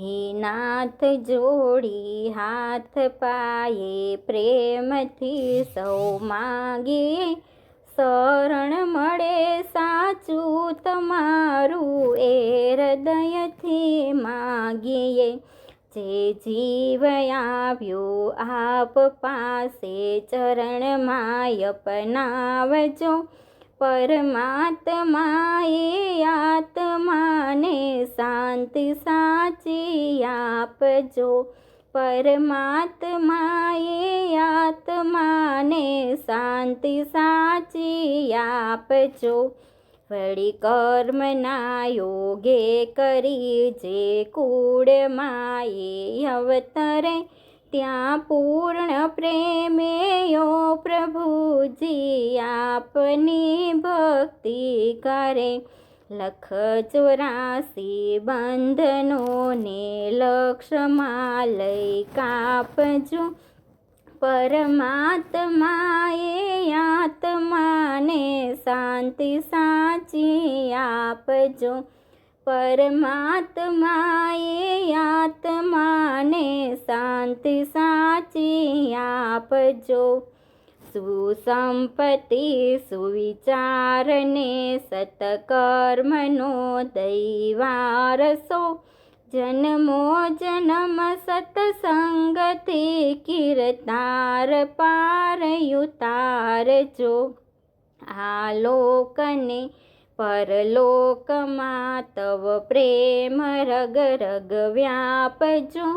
હે નાથ જોડી હાથ પાયે પ્રેમથી સૌ માગીએ શરણ મળે સાચું તમારું એ હૃદયથી માગીએ જે જીવ આવ્યો આપ પાસે ચરણમાં અપનાવજો પરમાત્માએ આત્માને શાંતિ સાચી આપજો. પરમાત્માએ આત્માને શાંતિ સાચી આપજો. વળી કર્મના યોગે કરી જે કુળમાએ અવતરે, ત્યાં પૂર્ણ પ્રેમે પ્રભુજી આપની ભક્તિ કરે. લખ ચોરાસી બંધનોને લક્ષમાં લઈ કાપજો. પરમાત્માએ આત્માને શાંતિ સાચી આપજો. પરમાત્માએ આત્માને શાંતિ સાચી આપજો. સુસંપત્તિ સુવિચારને સતકર્મનો દૈવારસો જન્મો જન્મ સત્સંગથી કીર્તાર પારયુતારજો આ લોકને પરલોકમાં તવ પ્રેમ રગ રગ વ્યાપજો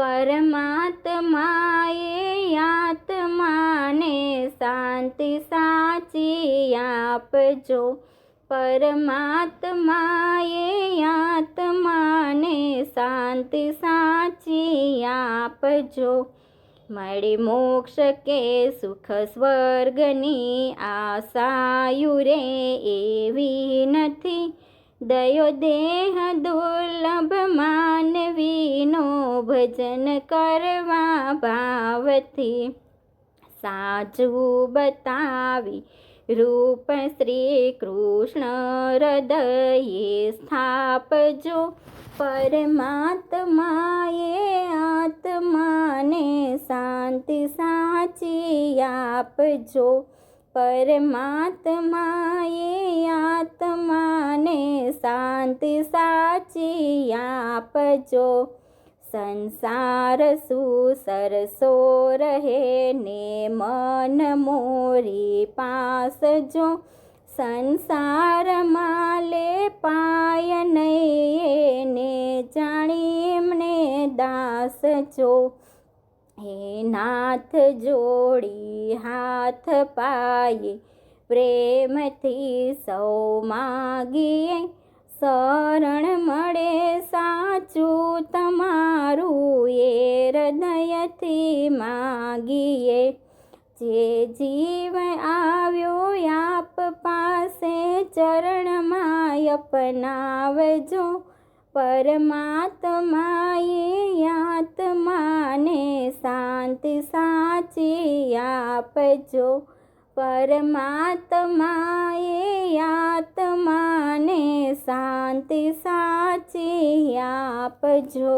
પરમાત્માએ આત્માને શાંતિ સાચી આપજો. પરમાત્માએ આત્માને શાંતિ સાચી આપજો. મળી મોક્ષ કે સુખ સ્વર્ગની આશાયું રે એવી નથી. દયો દેહ દુર્લભ માનવીનો ભજન કરવા ભાવથી સાચું બતાવી રૂપ શ્રી કૃષ્ણ હૃદયે સ્થાપજો. પરમાત્માએ આત્માને શાંતિ સાચી આપજો. પરમાત્માએ આત્માને શાંતિ સાચી આપજો. સંસાર સુસરસો રહે ને મન મોરી પાસ જો સંસારમાં લે પાય નહીં ને જાણી એમને દાસ જો. હે નાથ જોડી હાથ પાયે પ્રેમથી સૌ માગીએ. શરણ મળે સાચું તમારું એ હૃદયથી માગીએ જે જીવ આવ્યો આપ પાસે ચરણમાં અપનાવજો પરમાત્માએ આત્માને શાંતિ સાચી આપજો પરમાત્માએ આત્માને શાંતિ સાચી આપજો